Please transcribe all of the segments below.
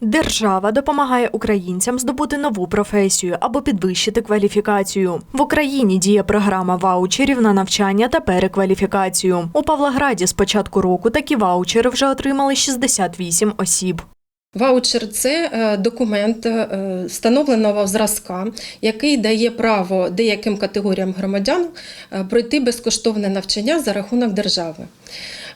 Держава допомагає українцям здобути нову професію або підвищити кваліфікацію. В Україні діє програма ваучерів на навчання та перекваліфікацію. У Павлограді з початку року такі ваучери вже отримали 68 осіб. Ваучер це е, документ е, встановленого зразка, який дає право деяким категоріям громадян е, пройти безкоштовне навчання за рахунок держави.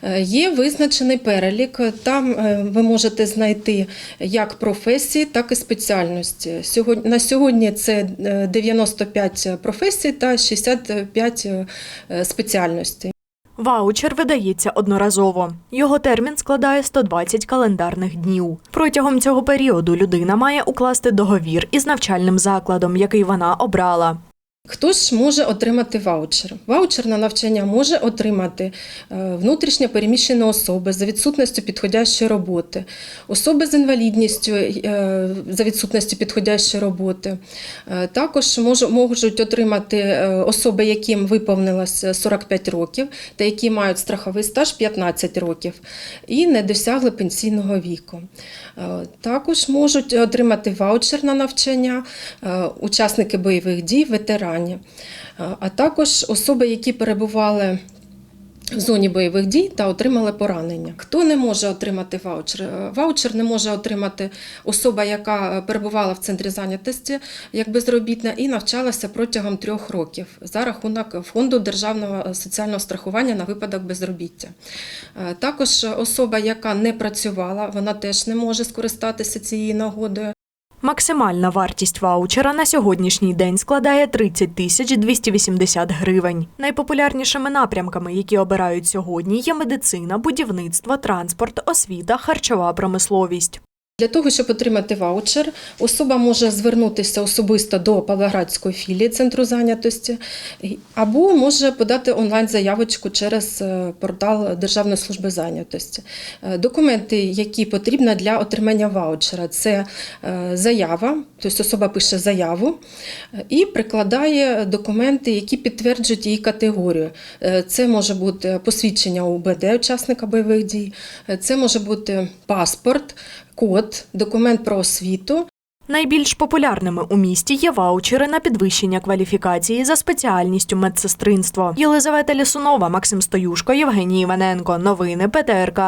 Е, Є визначений перелік. Там е, ви можете знайти як професії, так і спеціальності. Сьогодні- На сьогодні це е, 95 професій та 65 е, спеціальностей. Ваучер видається одноразово. Його термін складає 120 календарних днів. Протягом цього періоду людина має укласти договір із навчальним закладом, який вона обрала. Хто ж може отримати ваучер? Ваучер на навчання може отримати е, внутрішньо переміщені особи за відсутністю підходящої роботи, особи з інвалідністю е, за відсутністю підходящої роботи. Е, Також можуть отримати особи, яким виповнилось 45 років та які мають страховий стаж 15 років і не досягли пенсійного віку. Також можуть отримати ваучер на навчання учасники бойових дій, ветерані, Е, а також особи, які перебували в зоні бойових дій та отримали поранення. Хто не може отримати ваучер? Е, Ваучер не може отримати особа, яка е, перебувала в центрі зайнятості як безробітна і навчалася протягом трьох років за рахунок фонду державного соціального страхування на випадок безробіття. Також особа, яка не працювала, вона теж не може скористатися цією нагодою. Максимальна вартість ваучера на сьогоднішній день складає 30 тисяч 280 гривень. Найпопулярнішими напрямками, які обирають сьогодні, є медицина, будівництво, транспорт, освіта, харчова промисловість. Для того, щоб отримати ваучер, особа може звернутися особисто до Павлоградської філії центру зайнятості або може подати онлайн-заявочку через е, портал Державної служби зайнятості. Е, Документи, які потрібні для отримання ваучера, це е, заява, тобто особа пише заяву і прикладає документи, які підтверджують її категорію. Це може бути посвідчення УБД учасника бойових дій, це може бути паспорт, код, документ про освіту. Найбільш популярними у місті є ваучери на підвищення кваліфікації за спеціальністю медсестринство. Єлизавета Лісунова, Максим Стоюшко, Євгеній Іваненко. Новини ПТРК.